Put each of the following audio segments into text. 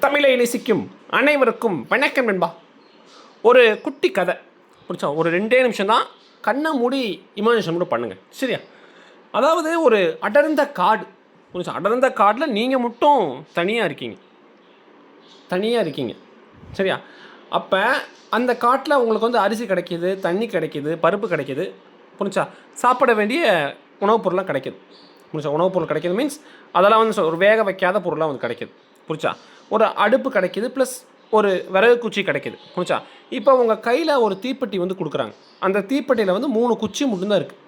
தமிழை நேசிக்கும் அனைவருக்கும் வணக்கம் நண்பா. ஒரு குட்டி கதை. புரிச்சா ஒரு ரெண்டே நிமிஷம் தான் கண்ணை மூடி இமேஜினேஷன் கூட பண்ணுங்கள் சரியா? அதாவது ஒரு அடர்ந்த காடு. புரிச்சா அடர்ந்த காட்டில் நீங்கள் மட்டும் தனியாக இருக்கீங்க. தனியாக இருக்கீங்க. சரியா? அப்போ அந்த காட்டில் உங்களுக்கு வந்து அரிசி கிடைக்கிது தண்ணி கிடைக்கிது பருப்பு கிடைக்கிது. புரிஞ்சா? சாப்பிட வேண்டிய உணவுப் பொருள்லாம் கிடைக்கிது. புரிஞ்சா? உணவுப் பொருள் கிடைக்கிது மீன்ஸ் அதெல்லாம் வந்து சொ- ஒரு வேக வைக்காத பொருளாக வந்து கிடைக்கிது. புரிச்சா ஒரு அடுப்பு கிடைக்கிது ப்ளஸ் ஒரு விறகு குச்சி கிடைக்கிது புரிச்சா இப்போ உங்கள் கையில் ஒரு தீப்பெட்டி வந்து கொடுக்குறாங்க. அந்த தீப்பெட்டியில் வந்து மூணு குச்சி மட்டும்தான் இருக்குது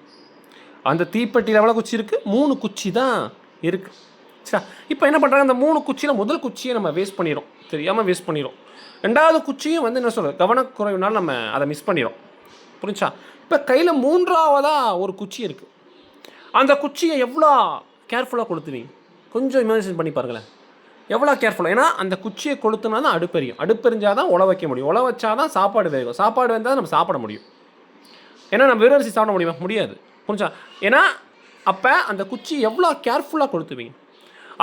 அந்த தீப்பெட்டியில் எவ்வளோ குச்சி இருக்குது மூணு குச்சி தான் இருக்குது சரியா? இப்போ என்ன பண்ணுறாங்க அந்த மூணு குச்சியில் முதல் குச்சியை நம்ம வேஸ்ட் பண்ணிடும் தெரியாமல் வேஸ்ட் பண்ணிடும் ரெண்டாவது குச்சியும் வந்து என்ன சொல்கிறது கவனக்குறைவுனால நம்ம அதை மிஸ் பண்ணிடும் புரிஞ்சா? இப்போ கையில் மூன்றாவதாக ஒரு குச்சி இருக்குது அந்த குச்சியை எவ்வளோ கேர்ஃபுல்லாக கொடுத்துவீங்க கொஞ்சம் இமேஜின் பண்ணி பாருங்களேன். எவ்வளோ கேர்ஃபுல்லாக ஏன்னா அந்த குச்சியை கொளுத்துனா தான் அடுப்பெரியும் அடுப்பெரிஞ்சால் தான் உழ வைக்க முடியும். உழ வச்சா தான் சாப்பாடு வேகும். சாப்பாடு வந்தால் நம்ம சாப்பிட முடியும். ஏன்னா நம்ம வெறும் அரிசி சாப்பிட முடியுமா? முடியாது. புரிஞ்சா? ஏன்னா அப்போ அந்த குச்சி எவ்வளோ கேர்ஃபுல்லாக கொளுத்துவீங்க?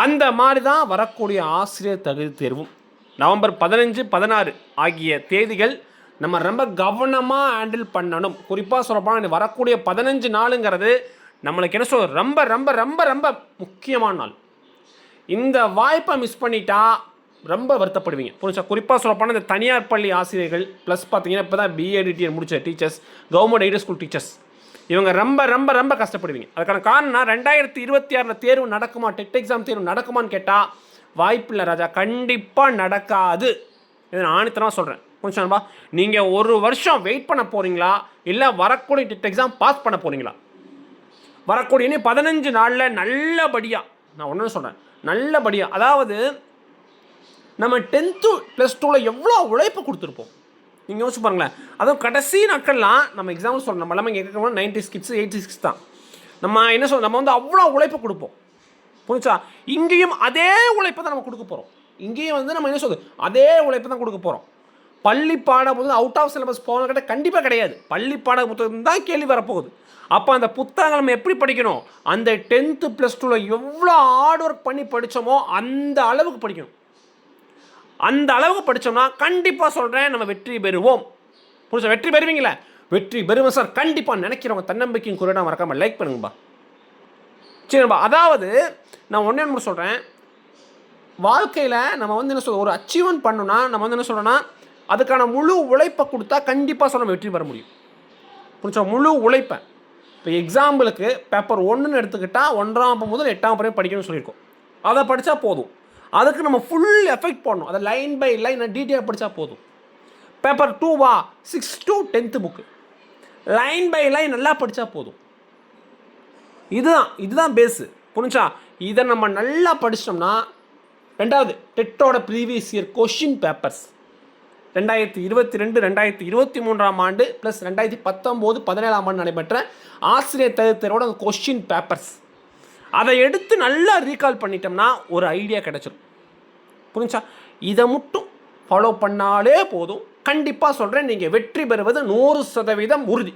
அந்த மாதிரி தான் வரக்கூடிய ஆசிரியர் தகுதி தேர்வும். நவம்பர் பதினஞ்சு பதினாறு ஆகிய தேதிகள் நம்ம ரொம்ப கவனமாக ஹேண்டில் பண்ணணும். குறிப்பாக சொல்லப்போனால் வரக்கூடிய பதினஞ்சு நாளுங்கிறது நம்மளுக்கு என்ன சொல்ற ரொம்ப ரொம்ப ரொம்ப ரொம்ப முக்கியமான நாள். இந்த வாய்ப்பை மிஸ் பண்ணிட்டா ரொம்ப வருத்தப்படுவீங்க. புரிஞ்சா குறிப்பாக சொல்லப்போனால் இந்த தனியார் பள்ளி ஆசிரியர்கள் ப்ளஸ் பார்த்தீங்கன்னா இப்போ தான் பிஏடிடிஎல் முடிச்ச teachers government aided school teachers இவங்க ரொம்ப ரொம்ப ரொம்ப கஷ்டப்படுவீங்க. அதுக்கான காரணம் ரெண்டாயிரத்தி இருபத்தி ஆறில் தேர்வு நடக்குமா? டெட் எக்ஸாம் தேர்வு நடக்குமான்னு கேட்டால் வாய்ப்பில்லை ராஜா. கண்டிப்பாக நடக்காது. இதை நான் ஆணித்தனமாக சொல்கிறேன் கொஞ்சம் நீங்கள் ஒரு வருஷம் வெயிட் பண்ண போகிறீங்களா இல்லை வரக்கூடிய டெட் எக்ஸாம் பாஸ் பண்ண போகிறீங்களா வரக்கூடிய இனி பதினஞ்சு நாளில் நல்லபடியாக நான் ஒன்று சொல்கிறேன் நல்லபடியாக அதாவது நம்ம டென்த்து ப்ளஸ் டூவில் எவ்வளோ உழைப்பு கொடுத்துருப்போம்? நீங்கள் யோசிச்சு பாருங்களேன். அதுவும் கடைசி நாட்கள்லாம் நம்ம எக்ஸாம்பிள் சொல்கிறோம் நம்ம எல்லாமே கேட்கணும் நைன்டி ஸ்கிட்ஸ் எயிட்டி சிக்ஸ் தான். நம்ம என்ன சொல்றோம்? நம்ம வந்து அவ்வளோ உழைப்பு கொடுப்போம். புரிஞ்சா இங்கேயும் அதே உழைப்பை தான் நம்ம கொடுக்க போகிறோம் இங்கேயும் வந்து நம்ம என்ன சொல்றது? அதே உழைப்பு தான் கொடுக்க போகிறோம் பள்ளி பாட புத்தகம் அவுட் ஆஃப் சிலபஸ் போன கிட்ட கண்டிப்பாக கிடையாது. பள்ளி பாட புத்தகம் தான் கேள்வி வரப்போகுது. அப்போ அந்த புத்தகங்கள் நம்ம எப்படி படிக்கணும்? அந்த டென்த்து ப்ளஸ் டூவில் எவ்வளோ ஹார்ட் ஒர்க் பண்ணி படித்தோமோ அந்த அளவுக்கு படிக்கணும். அந்த அளவுக்கு படித்தோம்னா கண்டிப்பாக சொல்கிறேன் நம்ம வெற்றி பெறுவோம். புரிஞ்சா வெற்றி பெறுவீங்களே வெற்றி பெறுவோம் சார். கண்டிப்பாக நினைக்கிறவங்க தன்னம்பிக்கையும் குறைடா மறக்காமல் லைக் பண்ணுங்கப்பா. சரிப்பா அதாவது நான் ஒன்றே ஒன்று சொல்கிறேன் வாழ்க்கையில் நம்ம வந்து என்ன சொல்ற ஒரு அச்சீவ்மெண்ட் பண்ணோன்னா நம்ம வந்து என்ன சொல்கிறோன்னா அதுக்கான முழு உழைப்பை கொடுத்தா கண்டிப்பாக சொல்ல வெற்றி பெற முடியும். புரிஞ்சா? முழு உழைப்பை. இப்போ எக்ஸாம்பிளுக்கு பேப்பர் ஒன்றுன்னு எடுத்துக்கிட்டால் ஒன்றாம் வகுப்பு முதல் எட்டாம் வகுப்பு வரையும் படிக்கணும்னு சொல்லியிருக்கோம். அதை படித்தா போதும். அதுக்கு நம்ம ஃபுல் எஃபெக்ட் பண்ணணும் அதை லைன் பை லைன் டீட்டெயில் படித்தா போதும். பேப்பர் டூவா six to tenth book line by line நல்லா படித்தா போதும். இதுதான் இதுதான் பேஸு புரிஞ்சா? இதை நம்ம நல்லா படிச்சிட்டோம்னா ரெண்டாவது டெட்டோட ப்ரீவியஸ் இயர் கொஷின் பேப்பர்ஸ் ரெண்டாயிரத்தி இருபத்தி ரெண்டு ரெண்டாயிரத்தி இருபத்தி மூன்றாம் ஆண்டு ப்ளஸ் ரெண்டாயிரத்தி பத்தொம்போது பதினேழாம் ஆண்டு நடைபெற்ற ஆசிரியர் தருத்தரோட அந்த கொஸ்டின் பேப்பர்ஸ் அதை எடுத்து நல்லா ரீகால் பண்ணிட்டோம்னா ஒரு ஐடியா கிடைச்சிடும் புரிஞ்சா? இதை மட்டும் ஃபாலோ பண்ணாலே போதும். கண்டிப்பாக சொல்கிறேன் நீங்கள் வெற்றி பெறுவது நூறு சதவீதம் உறுதி.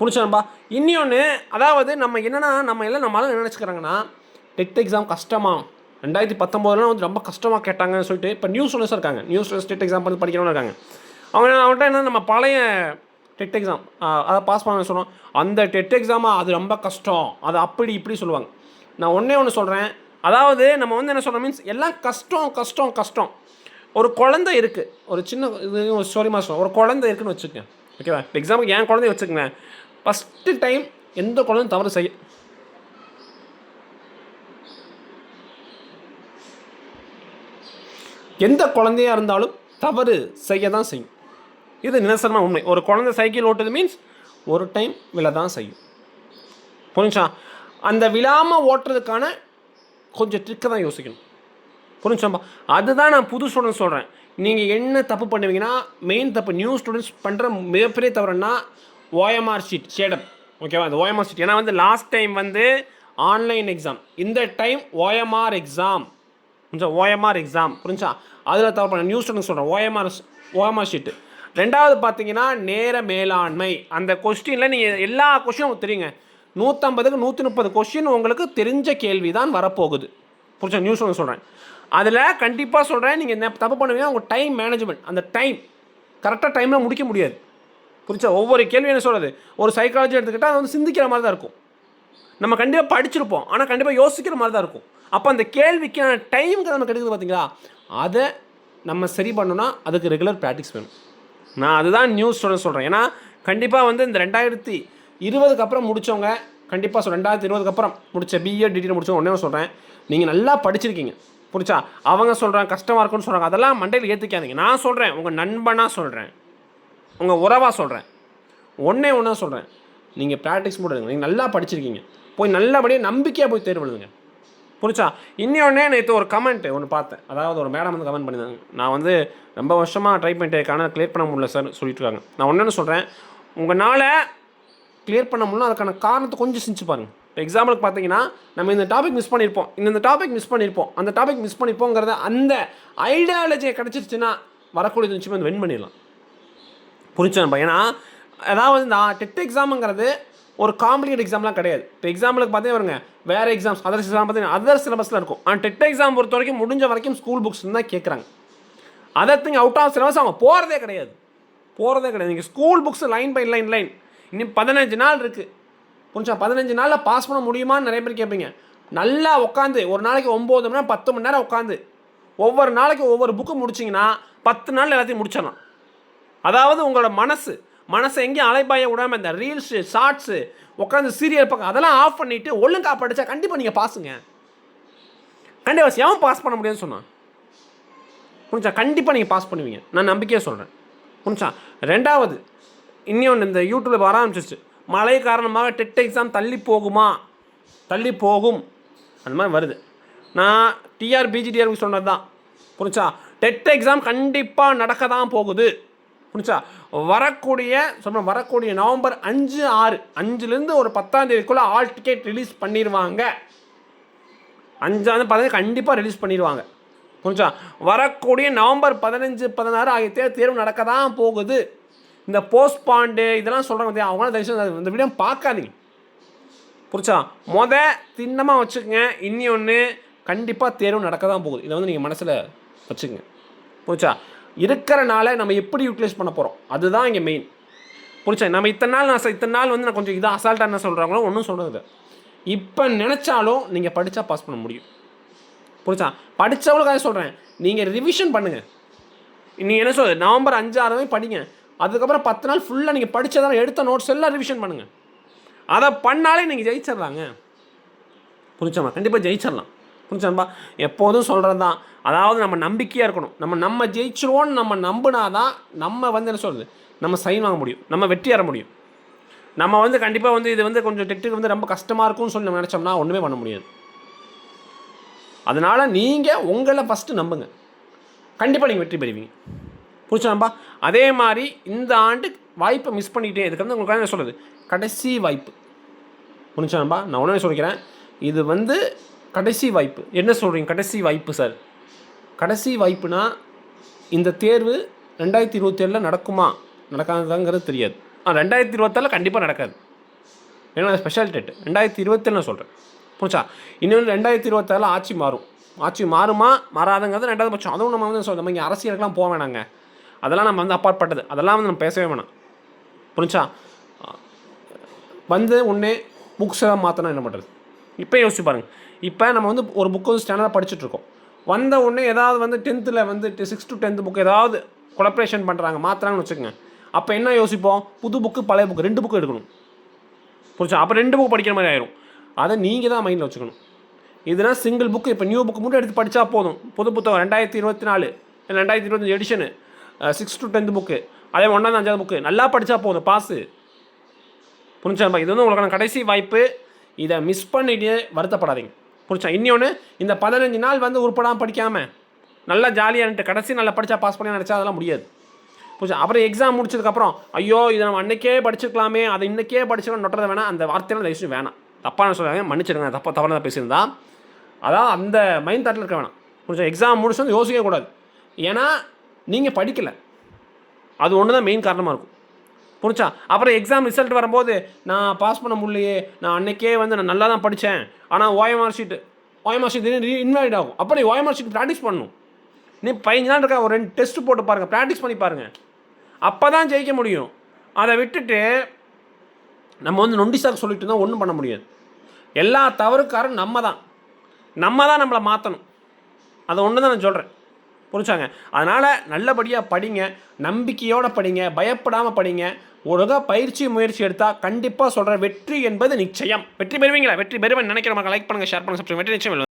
புரிச்சோம்பா இன்னொன்று அதாவது நம்ம என்னென்னா நம்ம எல்லாம் நம்மளால நினச்சிக்கிறாங்கன்னா டெட் எக்ஸாம் கஷ்டமாக ரெண்டாயிரத்தி பத்தொம்போதுலாம் வந்து ரொம்ப கஷ்டமாக கேட்டாங்கன்னு சொல்லிட்டு இப்போ நியூஸ் ஸ்டூடெண்ட்ஸ் இருக்காங்க. நியூஸ் ஸ்டூடெண்ட்ஸ் டெட் எக்ஸாம் வந்து படிக்கணும்னு இருக்காங்க. அவங்க அவங்கள்ட்ட என்ன நம்ம பழைய டெட் எக்ஸாம் அதை பாஸ் பண்ண சொல்கிறோம் அந்த டெட் எக்ஸாமா அது ரொம்ப கஷ்டம். அது அப்படி இப்படி சொல்லுவாங்க. நான் ஒன்றே ஒன்று சொல்கிறேன் அதாவது நம்ம வந்து என்ன சொல்கிறோம் மீன்ஸ் எல்லாம் கஷ்டம் கஷ்டம் கஷ்டம். ஒரு குழந்தை இருக்குது ஒரு சின்ன இது ஒரு ஸ்டோரி மாதிரி ஒரு குழந்தை இருக்குன்னு வச்சுக்கேன் ஓகேவா எக்ஸாமுக்கு என் குழந்தைய வச்சுக்கங்க ஃபஸ்ட்டு டைம் எந்த குழந்தையும் தவறு செய்ய எந்த குழந்தையா இருந்தாலும் தவறு செய்ய தான் செய்யும். இது நிதர்சனமாக உண்மை. ஒரு குழந்தை சைக்கிள் ஓட்டுது மீன்ஸ் ஒரு டைம் விழ தான் செய்யும். புரிஞ்சா? அந்த விழாமல் ஓட்டுறதுக்கான கொஞ்சம் ட்ரிக்கை தான் யோசிக்கணும். புரிஞ்சாம்பா அதுதான் நான் புது ஸ்டூடெண்ட்ஸ் சொல்கிறேன் நீங்கள் என்ன தப்பு பண்ணுவீங்கன்னா மெயின் தப்பு நியூ ஸ்டூடெண்ட்ஸ் பண்ணுற மிகப்பெரிய தவறுன்னா ஓஎம்ஆர் ஷீட் ஷேடப் ஓகேவா இந்த ஓஎம்ஆர் ஷீட் ஏன்னா வந்து லாஸ்ட் டைம் வந்து ஆன்லைன் எக்ஸாம் இந்த டைம் ஓஎம்ஆர் எக்ஸாம் புரிஞ்சா? ஓஎம்ஆர் எக்ஸாம் புரிஞ்சா? அதில் தவிர பண்ண நியூ ஸ்டூடெண்ட்ஸ் சொல்கிறேன் ஓஎம்ஆர் ஓஎம்ஆர் ஷீட்டு ரெண்டாவது பார்த்தீங்கன்னா நேர மேலாண்மை. அந்த கொஸ்டினில் நீங்கள் எல்லா கொஸ்டினும் உங்களுக்கு தெரியுங்க. நூற்றம்பதுக்கு நூற்றி முப்பது கொஸ்டின் உங்களுக்கு தெரிஞ்ச கேள்வி தான் வரப்போகுது. புரிஞ்சா? நியூஸ் ஒன்று சொல்கிறேன் அதில் கண்டிப்பாக சொல்கிறேன் நீங்கள் என்ன தப்பு பண்ணுவீங்க உங்கள் டைம் மேனேஜ்மெண்ட் அந்த டைம் கரெக்டாக டைமில் முடிக்க முடியாது. புரிச்சா ஒவ்வொரு கேள்வி என்ன சொல்கிறது ஒரு சைக்காலஜி எடுத்துக்கிட்டால் அது வந்து சிந்திக்கிற மாதிரி தான் இருக்கும். நம்ம கண்டிப்பாக படிச்சிருப்போம். ஆனால் கண்டிப்பாக யோசிக்கிற மாதிரி தான் இருக்கும். அப்போ அந்த கேள்விக்கான டைமுக்கு நம்ம கிடைக்குது பார்த்தீங்களா அதை நம்ம சரி பண்ணோன்னா அதுக்கு ரெகுலர் ப்ராக்டிஸ் வேணும். நான் அதுதான் நியூஸ் ஸ்டூடெண்ட் சொல்கிறேன் ஏன்னா கண்டிப்பாக வந்து இந்த ரெண்டாயிரத்தி இருபதுக்கு அப்புறம் முடித்தவங்க கண்டிப்பாக சொல் ரெண்டாயிரத்தி இருபதுக்கு அப்புறம் முடித்த பிஏ டிகிரி முடிச்சவங்க ஒன்றே சொல்கிறேன் நீங்கள் நல்லா படிச்சிருக்கீங்க. புரிச்சா அவங்க சொல்கிறாங்க கஷ்டமாக இருக்குன்னு சொல்கிறாங்க அதெல்லாம் மண்டையில் ஏற்றுக்காதீங்க நான் சொல்கிறேன் உங்கள் நண்பனாக சொல்கிறேன் உங்கள் உறவாக சொல்கிறேன் ஒன்றே ஒன்றா சொல்கிறேன் நீங்கள் ப்ராக்டிஸ் போடுங்க நீங்கள் நல்லா படிச்சிருக்கீங்க. போய் நல்லபடியாக நம்பிக்கையாக போய் தேர்வு எழுதுங்க. புரிச்சா இன்னொன்னே நேற்று ஒரு கமெண்ட் ஒன்று பார்த்தேன். அதாவது ஒரு மேடம் வந்து கமெண்ட் பண்ணியிருந்தாங்க. நான் வந்து ரொம்ப வருஷமாக ட்ரை பண்ணிட்டேன் கிளியர் பண்ண முடியல சார் சொல்லிட்டு இருக்காங்க. நான் ஒன்று சொல்கிறேன் உங்களால் கிளியர் பண்ண முடியல அதுக்கான காரணத்தை கொஞ்சம் செஞ்சு பாருங்கள் இப்போ எக்ஸாம்பிளுக்கு பார்த்தீங்கன்னா நம்ம இந்த டாபிக் மிஸ் பண்ணியிருப்போம். இந்த டாபிக் மிஸ் பண்ணியிருப்போம். அந்த டாபிக் மிஸ் பண்ணியிருப்போங்கிறத அந்த ஐடியாலஜியை கிடச்சிருச்சுன்னா வரக்கூடியது நிச்சயமாக வின் பண்ணிடலாம். புரிச்சா ஏன்னா அதாவது இந்த டெட் எக்ஸாமுங்கிறது ஒரு காம்ப்ளிகேட் எக்ஸாம்லாம் கிடையாது. இப்போ எக்ஸாம்பிளுக்கு பார்த்தீங்கன்னா வருங்க வேறு எக்ஸாம்ஸ் அதர் எக்ஸாம் பார்த்தீங்கன்னா அதர் சிலபஸில் இருக்கும். ஆனால் டெட் எக்ஸாம் பொறுத்த வரைக்கும் முடிஞ்ச வரைக்கும் ஸ்கூல் புக்ஸ் தான் கேட்குறாங்க other thing out of syllabus அவங்க போகிறதே கிடையாது. போகிறதே கிடையாது. நீங்கள் school books line by line line இன்னும் பதினஞ்சு நாள் இருக்குது புரிஞ்சா பதினஞ்சு நாளில் பாஸ் பண்ண முடியுமான்னு நிறைய பேர் கேட்பீங்க. நல்லா உட்காந்து ஒரு நாளைக்கு ஒம்பது மணி நேரம் பத்து மணி நேரம் உட்காந்து ஒவ்வொரு நாளைக்கு ஒவ்வொரு புக்கு முடிச்சிங்கன்னா பத்து நாள் எல்லாத்தையும் முடிச்சிடலாம். அதாவது உங்களோட மனசு மனசை எங்கேயும் அலைபாய விடாமல் இந்த ரீல்ஸு ஷார்ட்ஸு உட்காந்து சீரியல் பக்கம் அதெல்லாம் ஆஃப் பண்ணிவிட்டு ஒழுங்கா படித்தா கண்டிப்பாக நீங்கள் பாஸுங்க கண்டிப்பாக எவன் பாஸ் பண்ண முடியும்னு சொன்னான்? புரிஞ்சா? கண்டிப்பாக நீங்கள் பாஸ் பண்ணுவீங்க. நான் நம்பிக்கையாக சொல்கிறேன் புரிஞ்சா? ரெண்டாவது இன்னொன்று இந்த யூடியூப்பில் வர ஆரம்பிச்சிருச்சு. மழை காரணமாக டெட் எக்ஸாம் தள்ளி போகுமா? தள்ளி போகும். அந்த மாதிரி வருது. நான் டிஆர் பிஜிடிஆருக்கு சொன்னது தான் புரிஞ்சா? டெட் எக்ஸாம் கண்டிப்பாக நடக்க தான் போகுது. புரிஞ்சா வரக்கூடிய சொன்ன வரக்கூடிய நவம்பர் அஞ்சு ஆறு அஞ்சுலேருந்து ஒரு பத்தாம் தேதிக்குள்ளே ஆல் டிக்கெட் ரிலீஸ் பண்ணிடுவாங்க அஞ்சாவது பதினஞ்சு கண்டிப்பாக ரிலீஸ் பண்ணிடுவாங்க புரிஞ்சா வரக்கூடிய நவம்பர் பதினஞ்சு பதினாறு ஆகிய தேர்வு தேர்வு நடக்க தான் போகுது. இந்த போஸ்ட் பாண்டு இதெல்லாம் சொல்கிறாங்க அவங்களாம் தயவுசெய்து இந்த வீடியோ பார்க்காதீங்க. புரிச்சா மொத திண்ணமாக வச்சுக்கோங்க. இன்னி ஒன்று கண்டிப்பாக தேர்வு நடக்க தான் போகுது. இதை வந்து நீங்கள் மனசில் வச்சுக்கோங்க. புரிச்சா இருக்கிறனால நம்ம எப்படி யூட்டிலைஸ் பண்ண போகிறோம் அதுதான் இங்கே மெயின் புரிச்சா நம்ம இத்தனை நாள் நான் இத்தனை நாள் வந்து நான் கொஞ்சம் இதாக அசால்ட்டாக என்ன சொல்கிறாங்களோ ஒன்றும் சொல்கிறது இப்போ நினச்சாலும் நீங்கள் படித்தா பாஸ் பண்ண முடியும். புரிச்சா படித்தவங்களுக்காக சொல்கிறேன் நீங்கள் ரிவிஷன் பண்ணுங்கள் நீங்கள் என்ன சொல்றது நவம்பர் அஞ்சு படிங்க. அதுக்கப்புறம் பத்து நாள் ஃபுல்லாக நீங்கள் படித்ததெல்லாம் எடுத்த நோட்ஸ் எல்லாம் ரிவிஷன் பண்ணுங்கள் அதை பண்ணாலே நீங்கள் ஜெயிச்சிடலாங்க புரிஞ்சாமா கண்டிப்பாக ஜெயிச்சிடலாம். புரிஞ்சாம்பா எப்போதும் சொல்கிறது தான் அதாவது நம்ம நம்பிக்கையாக இருக்கணும். நம்ம நம்ம ஜெயிச்சிருவோன்னு நம்ம நம்பினாதான் நம்ம வந்து என்ன சொல்கிறது நம்ம சைன் வாங்க முடியும். நம்ம வெற்றி ஏற முடியும். நம்ம வந்து கண்டிப்பாக வந்து இது வந்து கொஞ்சம் டெட்டுக்கு வந்து ரொம்ப கஷ்டமாக இருக்கும்னு சொல்லி நம்ம நினச்சோம்னா ஒன்றுமே பண்ண முடியாது. அதனால் நீங்கள் உங்களை ஃபஸ்ட்டு நம்புங்க. கண்டிப்பாக நீங்கள் வெற்றி பெறுவீங்க. புரிச்சாம்பா அதே மாதிரி இந்த ஆண்டு வாய்ப்பை மிஸ் பண்ணிட்டேன் இதுக்கு வந்து உங்களுக்கு என்ன சொல்கிறது கடைசி வாய்ப்பு. புரிஞ்சாம்பா நான் உடனே சொல்லிக்கிறேன். இது வந்து கடைசி வாய்ப்பு. என்ன சொல்கிறீங்க கடைசி வாய்ப்பு சார் கடைசி வாய்ப்புனா இந்த தேர்வு ரெண்டாயிரத்தி இருபத்தி ஏழில் நடக்குமா? நடக்காதாங்கிறது தெரியாது. ஆ ரெண்டாயிரத்தி இருபத்தாலில் கண்டிப்பாக நடக்காது. ஏன்னா ஸ்பெஷல் டேட் ரெண்டாயிரத்தி இருபத்தேழு நான் சொல்கிறேன் புரிச்சா இன்னொன்று ரெண்டாயிரத்தி இருபத்தாறில் ஆட்சி மாறும். ஆட்சி மாறுமா மாறாதுங்கிறது ரெண்டாவது பட்சம். அதுவும் நம்ம வந்து சொல்கிறோம் நம்ம இங்கே அரசியலுக்கெல்லாம் போக வேணாங்க. அதெல்லாம் நம்ம வந்து அப்பாற்பட்டது. அதெல்லாம் வந்து நம்ம பேசவே வேணாம். புரிஞ்சா வந்து ஒன்று புக்ஸை மாற்றினா என்ன பண்ணுறது இப்போ யோசிச்சு பாருங்கள் இப்போ நம்ம வந்து ஒரு புக்கு வந்து ஸ்டாண்டர்டாக படிச்சுட்ருக்கோம் வந்த உடனே ஏதாவது வந்து டென்த்தில் வந்து சிக்ஸ் டு டென்த் புக் ஏதாவது கொலப்ரேஷன் பண்ணுறாங்க மாற்றுறாங்கன்னு வச்சுக்கோங்க. அப்போ என்ன யோசிப்போம்? புது புக்கு பழைய புக்கு ரெண்டு புக்கு எடுக்கணும். புரிச்சா அப்போ ரெண்டு புக்கு படிக்கிற மாதிரி ஆயிரும். அதை நீங்கள் தான் மைண்டில் வச்சுக்கணும். இதுனா சிங்கிள் புக்கு இப்போ நியூ புக்கு மட்டும் எடுத்து படித்தா போதும். புது புத்தகம் ரெண்டாயிரத்தி இருபத்தி நாலு ரெண்டாயிரத்தி இருபத்தஞ்சு edition six to tenth book அதே ஒன்றாவது அஞ்சாவது புக்கு நல்லா படித்தா போதும் பாஸு புரிஞ்சாம்பா இது வந்து உங்களுக்கான கடைசி வாய்ப்பு. இதை மிஸ் பண்ணிட்டு வருத்தப்படாதீங்க. புரிச்சா இன்னொன்று இந்த பதினஞ்சு நாள் வந்து உருப்படாமல் படிக்காமல் நல்லா ஜாலியாக இருந்துட்டு கடைசி நல்லா படித்தா பாஸ் பண்ணி நினச்சா அதெல்லாம் முடியாது. புரிச்சா அப்புறம் எக்ஸாம் முடிச்சதுக்கப்புறம் ஐயோ இதை நம்ம அன்னைக்கே படிச்சிருக்கலாமே அதை இன்னைக்கே படிச்சிருக்கோம் நொட்டுறது வேணாம் அந்த வார்த்தையெல்லாம் தயவுசெய்து வேணாம். தப்பான சொல்கிறாங்க மன்னிச்சிடுங்க தப்பா தவறாக பேசியிருந்தா. அதான் அந்த மைண்ட் தாட்டில் இருக்க வேணாம். புரிச்சா எக்ஸாம் முடிச்சு வந்து யோசிக்கக்கூடாது ஏன்னா நீங்கள் படிக்கலை. அது ஒன்று தான் மெயின் காரணமாக இருக்கும். புரிச்சா அப்புறம் எக்ஸாம் ரிசல்ட் வரும்போது நான் பாஸ் பண்ண முடியலையே. நான் அன்னைக்கே வந்து நான் நல்லா தான் படித்தேன் ஆனால் ஓஎம்ஆர் ஷீட்டு ஓஎம்ஆர் ஷீட் திடீர்னு இன்வாலிட் ஆகும். அப்போ நீ ஓஎம்ஆர் ஷீட் ப்ராக்டிஸ் பண்ணணும். நீ பதினஞ்சு நாள் இருக்கா? ஒரு ரெண்டு டெஸ்ட் போட்டு பாருங்கள் ப்ராக்டிஸ் பண்ணி பாருங்கள் அப்போ தான் ஜெயிக்க முடியும். அதை விட்டுட்டு நம்ம வந்து நொண்டி சாக்கு சொல்லிட்டு இருந்தால் ஒன்றும் பண்ண முடியாது. எல்லா தவறுக்காரும் நம்ம தான். நம்ம தான் நம்மளை மாற்றணும் அதை ஒன்று தான் நான் சொல்கிறேன் புரிஞ்சாங்க? அதனால் நல்லபடியாக படிங்க நம்பிக்கையோடு படிங்க பயப்படாமல் படிங்க. ஒழுங்காக பயிற்சி முயற்சி எடுத்தால் கண்டிப்பாக சொல்கிற வெற்றி என்பது நிச்சயம். வெற்றி பெறுவீங்களா? வெற்றி பெறுவேன் நினைக்கிற மக்கள் லைக் பண்ணுங்கள் ஷேர் பண்ணுங்கள் சப்ஸ்கிரைப் வெற்றி நிச்சயம்.